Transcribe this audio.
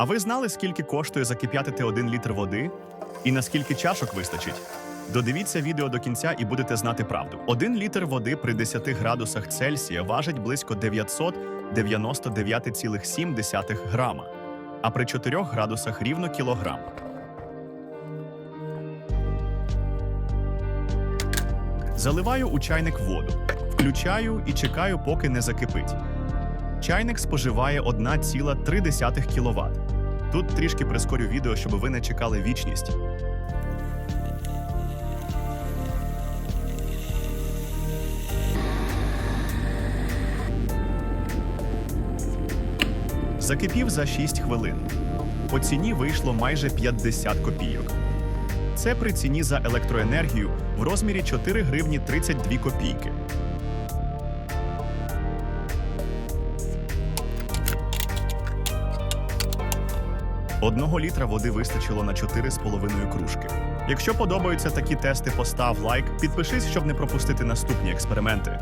А ви знали, скільки коштує закип'ятити один літр води? І наскільки чашок вистачить? Додивіться відео до кінця і будете знати правду. Один літр води при 10 градусах Цельсія важить близько 999,7 грама, а при 4 градусах рівно кілограм. Заливаю у чайник воду, включаю і чекаю, поки не закипить. Чайник споживає 1,3 кВт. Тут трішки прискорю відео, щоб ви не чекали вічність. Закипів за 6 хвилин. По ціні вийшло майже 50 копійок. Це при ціні за електроенергію в розмірі 4 гривні 32 копійки. Одного літра води вистачило на 4,5 кружки. Якщо подобаються такі тести, постав лайк, підпишись, щоб не пропустити наступні експерименти.